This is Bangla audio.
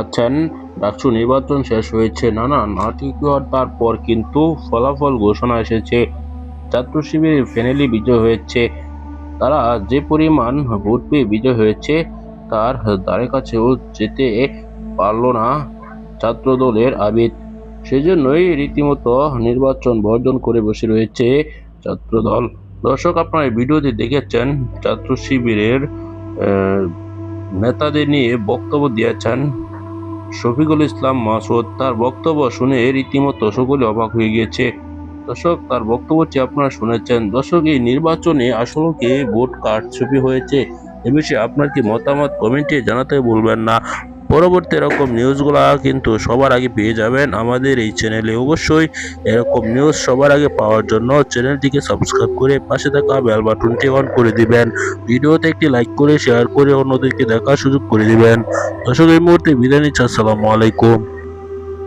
আছেন ডাকসু নির্বাচন শেষ হয়েছে। নানা নাটকীয়তার পর কিন্তু ফলাফল ঘোষণা এসেছে। ছাত্র শিবিরের ফেনেলি বিজয় হয়েছে। তারা যে পরিমাণ ভোট পেয়ে বিজয় হয়েছে, তার দ্বারে কাছেও যেতে পারল না ছাত্র দলের আবিদ সেজন্যই রীতিমতো নির্বাচন বর্জন করে বসে রয়েছে ছাত্রদল। দর্শক, আপনারা ভিডিওতে দেখেছেন, ছাত্র শিবিরের নেতাদের নিয়ে বক্তব্য দিয়েছেন। শফিকুল ইসলাম মাসুদ তার বক্তব্য শুনে রীতিমতো সকলে অবাক হয়ে গিয়েছে। দর্শক, তার বক্তব্যটি আপনারা শুনেছেন। দর্শক, এই নির্বাচনে আসলে কি ভোট কারচুপি হয়েছে? এ বিষয়ে আপনার কি মতামত? কমেন্টে জানাতে ভুলবেন না। পরবর্তী এরকম নিউজগুলো কিন্তু সবার আগে পেয়ে যাবেন আমাদের এই চ্যানেলে অবশ্যই এরকম নিউজ সবার আগে পাওয়ার জন্য চ্যানেলটিকে সাবস্ক্রাইব করে পাশে থাকা বেল বাটনটি অন করে দিবেন। ভিডিওতে একটি লাইক করে শেয়ার করে অন্যদেরকে দেখার সুযোগ করে দিবেন। দর্শক, এই মুহূর্তে বিদায় নিচ্ছি। আসসালামু আলাইকুম।